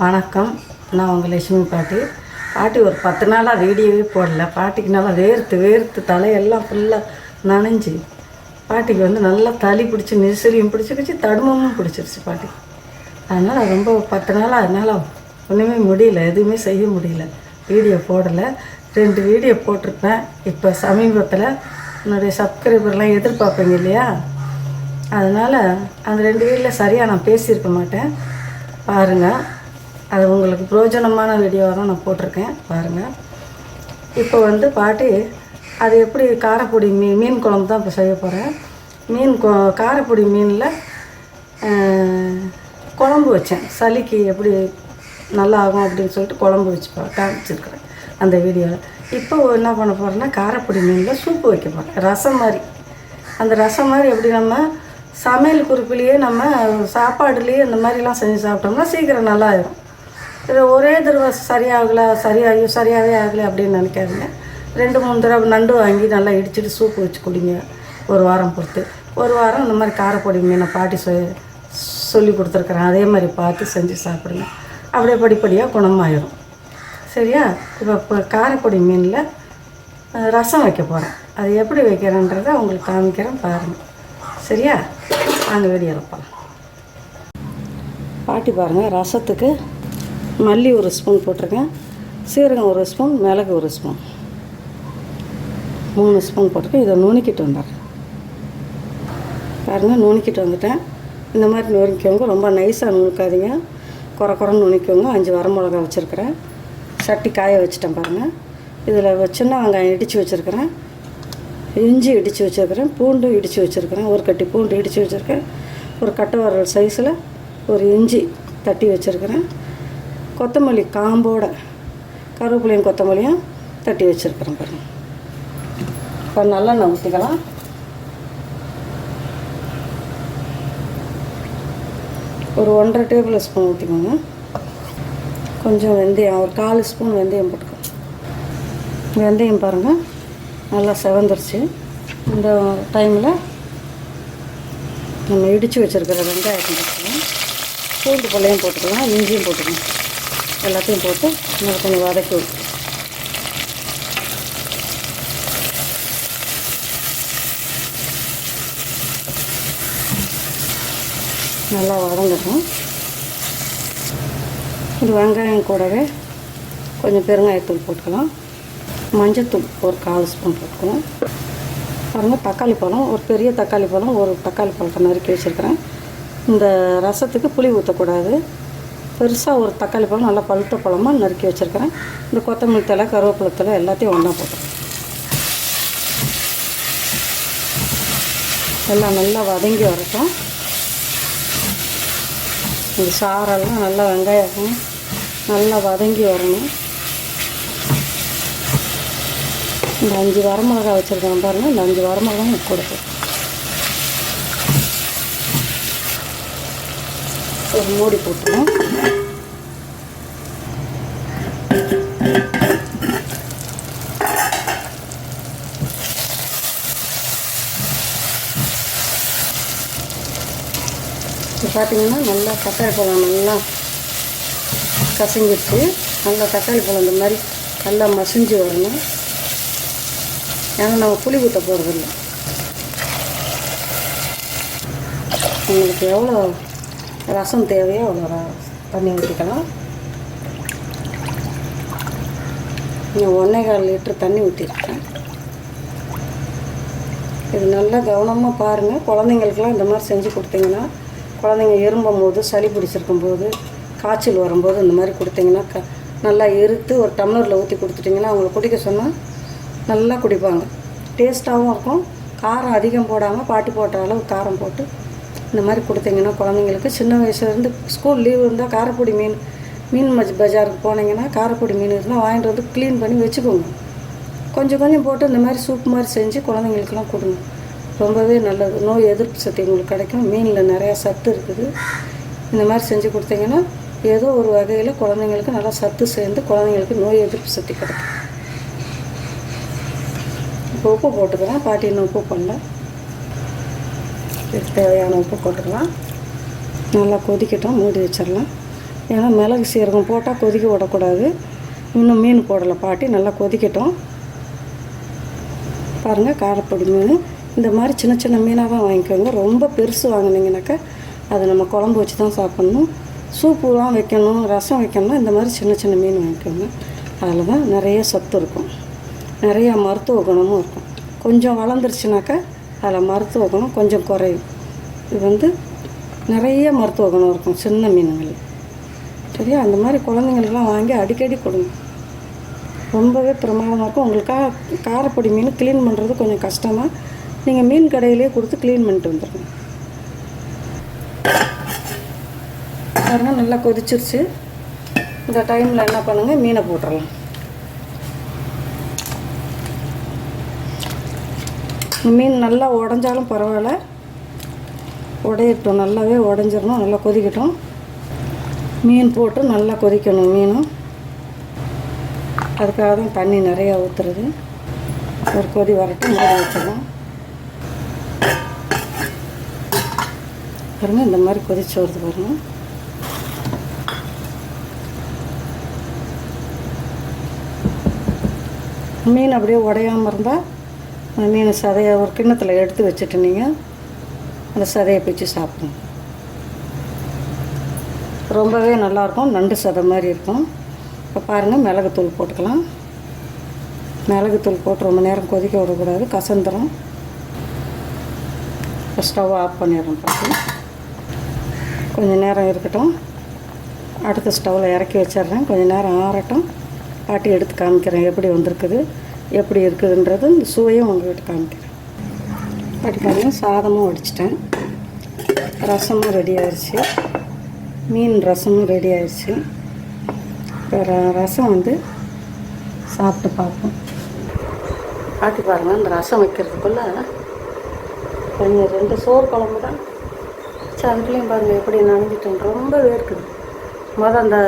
வணக்கம். நான் உங்கள் லட்சுமி பாட்டி. பாட்டி ஒரு பத்து நாளாக வீடியோவே போடல. பாட்டிக்கு நல்லா வேர்த்து வேர்த்து தலையெல்லாம் ஃபுல்லாக நனைஞ்சு. பாட்டிக்கு வந்து நல்லா தளி பிடிச்சி நெசிரியும் பிடிச்சிருச்சு தடுமமும் பிடிச்சிருச்சு பாட்டி. அதனால் ரொம்ப பத்து நாளாக அதனால் ஒன்றுமே முடியல எதுவுமே செய்ய முடியல. வீடியோ போடலை. ரெண்டு வீடியோ போட்டிருப்பேன். இப்போ சமீபத்தில் என்னுடைய சப்ஸ்கிரைபர்லாம் எதிர்பார்ப்பீங்க இல்லையா? அதனால் அந்த ரெண்டு வீடியில் சரியாக நான் பேசியிருக்க மாட்டேன். பாருங்கள் அது உங்களுக்கு பிரயோஜனமான வீடியோவாக தான் நான் போட்டிருக்கேன். பாருங்கள் இப்போ வந்து பாட்டி அது எப்படி காரப்பொடி மீன் மீன் குழம்பு தான் இப்போ செய்ய போகிறேன் மீன் கொ காரப்பொடி மீனில் குழம்பு வச்சேன். சளிக்கு எப்படி நல்லா ஆகும் அப்படின்னு சொல்லிட்டு குழம்பு வச்சு காமிச்சிருக்கிறேன் அந்த வீடியோவில் இப்போ என்ன பண்ண போகிறேன்னா காரப்பொடி மீனில் சூப்பு வைக்க போகிறேன் ரசம் மாதிரி. அந்த ரசம் மாதிரி எப்படி நம்ம சமையல் குறிப்பிலேயே நம்ம சாப்பாடுலேயே இந்த மாதிரிலாம் செஞ்சு சாப்பிட்டோம்னா சீக்கிரம் நல்லா ஆயிடும் இது ஒரே தடவை சரியாகலை சரியாகி சரியாகவே ஆகலை அப்படின்னு நினைக்காதீங்க. ரெண்டு மூணு தடவை நண்டு வாங்கி நல்லா இடிச்சிட்டு சூப்பு வச்சு குடிங்க. ஒரு வாரம் பொறுத்து. ஒரு வாரம் இந்த மாதிரி காரப்பொடி மீனை பாட்டி சொ சொல்லி கொடுத்துருக்குறேன். அதே மாதிரி பார்த்து செஞ்சு சாப்பிடுங்க. அப்படியே படிப்படியாக குணமாயிரும். சரியா? இப்போ இப்போ காரப்பொடி மீனில் ரசம் வைக்க போகிறேன் அது எப்படி வைக்கிறேன்றதை உங்களுக்கு காமிக்கிறேன் பாருங்கள் சரியா? வாங்க வீடியோவில் போகலாம் பாட்டி பாருங்கள் ரசத்துக்கு மல்லி ஒரு ஸ்பூன் போட்டிருக்கேன் சீரகம் ஒரு ஸ்பூன் மிளகு ஒரு ஸ்பூன். மூணு ஸ்பூன் போட்டிருக்கேன். இதை நுணுக்கிட்டு வந்துடுறேன். பாருங்கள் நுணுக்கிட்டு வந்துட்டேன். இந்த மாதிரி நுணுக்கிக்கோங்க. ரொம்ப நைஸாக நுணுக்காதீங்க. குறை குறைன்னு நுணுக்கிக்கோங்க. அஞ்சு வரமிளகா வச்சுருக்கிறேன். சட்டி காய வச்சுட்டேன் பாருங்கள் இதில் சின்ன வெங்காயம் இடித்து வச்சுருக்கிறேன். இஞ்சி இடித்து வச்சுருக்கிறேன். பூண்டு இடித்து வச்சுருக்கிறேன். ஒரு கட்டி பூண்டு இடித்து வச்சுருக்கேன். ஒரு கட்டை வரல் சைஸில் ஒரு இஞ்சி தட்டி வச்சுருக்கிறேன். கொத்தமல்லி காம்போட கருவேப்பிலையும் கொத்தமல்லியும் தட்டி வச்சுருக்குறோம் பாருங்கள் இப்போ நல்லெண்ணெய் ஊற்றிக்கலாம் ஒரு ஒன்றரை டேபிள் ஸ்பூன் ஊற்றிக்கோங்க கொஞ்சம் வெந்தயம் ஒரு கால் ஸ்பூன் வெந்தயம் போட்டுக்கோங்க வெந்தயம் பாருங்கள் நல்லா செவந்துருச்சு. இந்த டைமில் நம்ம இடித்து வச்சுருக்கிற வெங்காயத்தை பூண்டு பள்ளையும் போட்டுக்கலாம் இஞ்சியும் போட்டுக்கலாம். எல்லாத்தையும் போட்டு நம்ம கொஞ்சம் வதக்கி விட்டு. நல்லா வதங்கட்டும். இது வெங்காயம் கூடவே கொஞ்சம் பெருங்காயத்தூள் போட்டுக்கலாம். மஞ்சத்தூள் ஒரு கால் ஸ்பூன் போட்டுக்கலாம். பாருங்கள் தக்காளி பழம் ஒரு பெரிய தக்காளி பழம் ஒரு தக்காளி பழத்தை நறுக்கி வச்சுருக்கிறேன். இந்த ரசத்துக்கு புளி ஊற்றக்கூடாது பெருசாக ஒரு தக்காளி பழம் நல்லா பழுத்த பழமாக நறுக்கி வச்சுருக்கிறேன். இந்த கொத்தமல்லி தலை கருவேப்பிலை தலை எல்லாத்தையும் ஒன்றா போட்டேன் எல்லாம் நல்லா வதங்கி வரட்டும். இந்த சாரெல்லாம் நல்லா வெங்காயம் நல்லா வதங்கி வரணும். இந்த அஞ்சு வரமிளகா வச்சுருக்கேன் பாருங்கள் இந்த அஞ்சு வரமிளகாயும் கொடுப்போம் ஒரு மூடி போட்டுருவோம் இப்போ பார்த்தீங்கன்னா நல்லா தக்காளி பழம் நல்லா கசங்கிடுச்சு நல்லா தக்காளி பழம் இந்த மாதிரி நல்லா மசிஞ்சு வரணும். ஏன்னா நம்ம புளி ஊற்ற போகிறதில்ல உங்களுக்கு எவ்வளோ ரசம் தேவையோ அவ்வளோ ர- தண்ணி ஊற்றிக்கலாம் நான் ஒன்றே கால் லிட்டர் தண்ணி ஊற்றிருக்கேன் இது நல்லா கவனமாக பாருங்கள் குழந்தைங்களுக்கெல்லாம் இந்த மாதிரி செஞ்சு கொடுத்தீங்கன்னா குழந்தைங்க எறும்பும் போது சளி பிடிச்சிருக்கும் போது காய்ச்சல் வரும்போது இந்த மாதிரி கொடுத்தீங்கன்னா க நல்லா எறுத்து ஒரு டம்ளரில் ஊற்றி கொடுத்துட்டிங்கன்னா அவங்கள குடிக்க சொன்னால் நல்லா குடிப்பாங்க. டேஸ்ட்டாகவும் இருக்கும். காரம் அதிகம் போடாமல் பாட்டி போட்ட அளவு காரம் போட்டு இந்த மாதிரி கொடுத்தீங்கன்னா குழந்தைங்களுக்கு சின்ன வயசுலேருந்து ஸ்கூல் லீவு இருந்தால் காரப்பொடி மீன் மீன் மஜ் பஜாருக்கு போனீங்கன்னா காரப்பொடி மீன் இருந்தால் வாங்கிட்டு வந்து க்ளீன் பண்ணி வச்சுக்கோங்க. கொஞ்சம் கொஞ்சம் போட்டு இந்த மாதிரி சூப் மாதிரி செஞ்சு குழந்தைங்களுக்கெல்லாம் கொடுங்க. ரொம்பவே நல்லது. நோய் எதிர்ப்பு சக்தி உங்களுக்கு கிடைக்கும். மீனில் நிறையா சத்து இருக்குது. இந்த மாதிரி செஞ்சு கொடுத்தீங்கன்னா ஏதோ ஒரு வகையில் குழந்தைங்களுக்கு நல்லா சத்து சேர்ந்து குழந்தைங்களுக்கு நோய் எதிர்ப்பு சக்தி கிடைக்கும். இப்போ உப்பு போட்டுக்கலாம். பாட்டி இன்னும் உப்பு பண்ணல தேவையான உப்பு போட்டுக்கலாம். நல்லா கொதிக்கட்டும். மூடி வச்சிடலாம். ஏன்னா மிளகு சீரகம் போட்டால் கொதிக்க விடக்கூடாது. இன்னும் மீன் போடலை பாட்டி. நல்லா கொதிக்கட்டும். பாருங்கள் காரப்பொடி மீன். இந்த மாதிரி சின்ன சின்ன மீனாக தான் வாங்கிக்கோங்க. ரொம்ப பெருசு வாங்கினீங்கனாக்கா அதை நம்ம குழம்பு வச்சு தான் சாப்பிட்ணும். சூப்புலாம் வைக்கணும் ரசம் வைக்கணும்னா இந்த மாதிரி சின்ன சின்ன மீன் வாங்கிக்கோங்க. அதில் தான் நிறைய சத்து இருக்கும். நிறைய மருத்துவ குணமும் இருக்கும். கொஞ்சம் வளர்ந்துருச்சுனாக்கா அதில் மருத்துவ குணம் கொஞ்சம் குறையும். இது வந்து நிறைய மருத்துவ குணம் இருக்கும் சின்ன மீன்கள் சரியா? அந்த மாதிரி குழந்தைங்களுக்கெல்லாம் வாங்கி அடிக்கடி கொடுங்க. ரொம்பவே பிரமாதமாக இருக்கும். உங்களுக்காக காரப்பொடி மீன் க்ளீன் பண்ணுறது கொஞ்சம் கஷ்டமாக நீங்கள் மீன் கடையிலே கொடுத்து க்ளீன் பண்ணிட்டு வந்துடுங்க பாருங்க நல்லா கொதிச்சிருச்சு. இந்த டைமில் என்ன பண்ணுங்கள் மீனை போட்டுடலாம் மீன் நல்லா உடஞ்சாலும் பரவாயில்ல. உடையட்டும் நல்லாவே உடஞ்சிடணும் நல்லா கொதிக்கட்டும். மீன் போட்டு நல்லா கொதிக்கணும் மீனும் அதுக்காக தான் தண்ணி நிறையா ஊற்றுறது ஒரு கொதி வரட்டும் மூடி வச்சிடலாம். பாருங்கள் இந்த மாதிரி கொதிச்சு வருது பாருங்கள் மீன் அப்படியே உடையாமல் இருந்தால் அந்த மீன் சதையை ஒரு கிண்ணத்தில் எடுத்து வச்சுட்டு நீங்கள் அந்த சதையை பிச்சு சாப்பிடுங்க ரொம்பவே நல்லாயிருக்கும் நண்டு சதை மாதிரி இருக்கும். இப்போ பாருங்கள் மிளகுத்தூள் போட்டுக்கலாம். மிளகுத்தூள் போட்டு ரொம்ப நேரம் கொதிக்க விடக்கூடாது கசந்துரும். ஸ்டவ் ஆஃப் பண்ணிடுறோம் பார்த்து கொஞ்சம் நேரம் இருக்கட்டும். அடுத்த ஸ்டவ்வில் இறக்கி வச்சிடுறேன். கொஞ்சம் நேரம் ஆறட்டும். பாட்டி எடுத்து காமிக்கிறேன். எப்படி வந்திருக்குது எப்படி இருக்குதுன்றது இந்த சுவையும் உங்கள்கிட்ட காமிக்கிறேன். பாட்டி பாருங்கள் சாதமும் வடிச்சிட்டேன். ரசமும் ரெடி ஆயிடுச்சு மீன் ரசமும் ரெடி ஆயிடுச்சு இப்போ ர- ரசம் வந்து சாப்பிட்டு பார்ப்போம். பாட்டி பாருங்கள் இந்த ரசம் வைக்கிறதுக்குள்ள கொஞ்சம் ரெண்டு சோறு குழம்பு தான். சரி அதுக்குள்ளேயும் பாருங்கள் எப்படி நனைஞ்சிட்டோம். ரொம்ப வேர்க்குது. மொதல் அந்த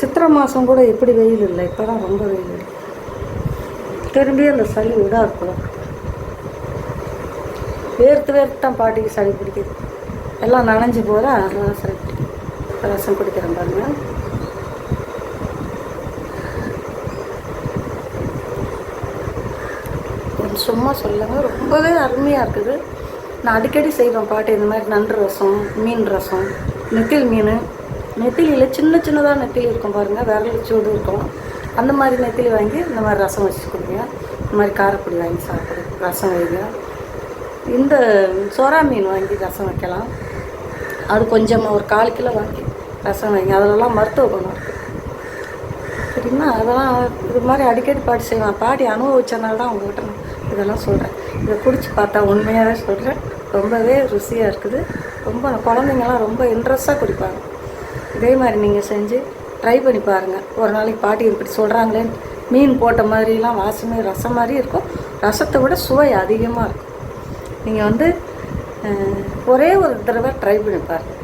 சித்திரை மாதம் கூட எப்படி வெயில் இல்லை. இப்போ தான் ரொம்ப வெயில் திரும்பி அந்த சளி விடாது போல வேர்த்து வேர்த்து தான் பாட்டிக்கு சளி பிடிக்குது. எல்லாம் நனைஞ்சு போகிற அதனால சளி ரசம் பிடிக்கிறேன் பாருங்கள் சும்மா சொல்லுங்க. ரொம்பவே அருமையாக இருக்குது. நான் அடிக்கடி செய்வேன் பாட்டு இந்த மாதிரி நண்டு ரசம் மீன் ரசம் நெத்திலி மீன். நெத்திலியில் சின்ன சின்னதாக நெத்திலி இருக்கும் பாருங்கள் விரல் சூடு இருக்கும். அந்த மாதிரி நெத்திலி வாங்கி இந்த மாதிரி ரசம் வச்சு கொடுங்க. இந்த மாதிரி காரப்பொடி வாங்கி சாப்பிடு ரசம் வைங்க. இந்த சோறா மீன் வாங்கி ரசம் வைக்கலாம். அது கொஞ்சமாக ஒரு கால் கிலோ வாங்கி ரசம் வைங்க. அதிலலாம் மருத்துவ குணம். இருக்குது சரிங்களா? அதெல்லாம் இது மாதிரி அடிக்கடி பாட்டு செய்வேன். பாட்டி அனுபவிச்சனால தான் உங்கள்கிட்ட நான் இதெல்லாம் சொல்கிறேன் இதை குடிச்சு பார்த்தா உண்மையாகவே சொல்கிறேன் ரொம்பவே ருசியாக இருக்குது. ரொம்ப குழந்தைங்கலாம் ரொம்ப இன்ட்ரெஸ்ட்டாக குடிப்பாங்க. இதே மாதிரி நீங்கள் செஞ்சு ட்ரை பண்ணி பாருங்கள் ஒரு நாளைக்கு பாட்டி இப்படி சொல்கிறாங்களே மீன் போட்ட மாதிரிலாம் வாசமே ரசம் மாதிரி இருக்கும். ரசத்தை விட சுவை அதிகமாக இருக்கும். நீங்கள் வந்து ஒரே ஒரு தடவை ட்ரை பண்ணி பாருங்கள்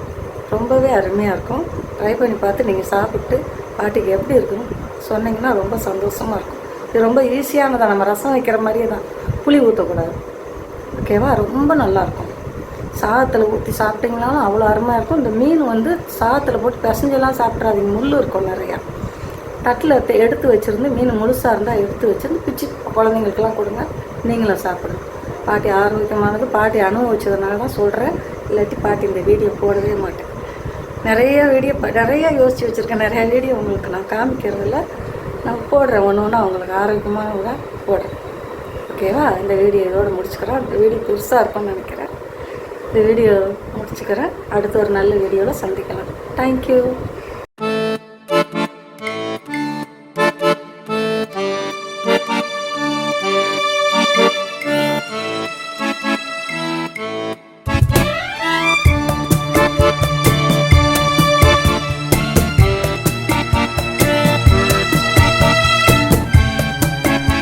ரொம்பவே அருமையாக இருக்கும். ட்ரை பண்ணி பார்த்து நீங்கள் சாப்பிட்டு பாட்டிக்கு எப்படி இருக்குன்னு சொன்னீங்கன்னா ரொம்ப சந்தோஷமாக இருக்கும். இது ரொம்ப ஈஸியானதான் நம்ம ரசம் வைக்கிற மாதிரியே தான். புளி ஊற்றக்கூடாது ஓகேவா? ரொம்ப நல்லாயிருக்கும். சாதத்தில் ஊற்றி சாப்பிட்டீங்கனாலும் அவ்வளோ அருமையாக இருக்கும். இந்த மீன் வந்து சாதத்தில் போட்டு பிசைஞ்செல்லாம் சாப்பிட்றாதீங்க. முள் இருக்கும் நிறையா. தட்டில் எடுத்து- வச்சுருந்து மீன் முழுசாக இருந்தால் எடுத்து வச்சிருந்து பிச்சு குழந்தைங்களுக்கெல்லாம் கொடுங்க. நீங்களும் சாப்பிடுங்க. பாட்டி ஆரோக்கியமானது. பாட்டி அனுபவிச்சதுனால தான் சொல்கிறேன் இல்லாட்டி பாட்டி இந்த வீடியோ போடவே மாட்டேன். நிறைய வீடியோ ப- யோசித்து வச்சுருக்கேன். நிறையா வீடியோ உங்களுக்கு நான் காமிக்கிறதில்ல. நான் போடுறேன். ஒன்று ஒன்று அவங்களுக்கு ஆரோக்கியமானதாக போடுறேன். ஓகேவா? இந்த வீடியோ இதோடு முடிச்சுக்கிறேன். இந்த வீடியோ பெருசாக இருக்கும்னு நினைக்கிறேன். இந்த வீடியோ முடிச்சுக்கிறேன். அடுத்த ஒரு நல்ல வீடியோவில் சந்திக்கலாம். தேங்க்யூ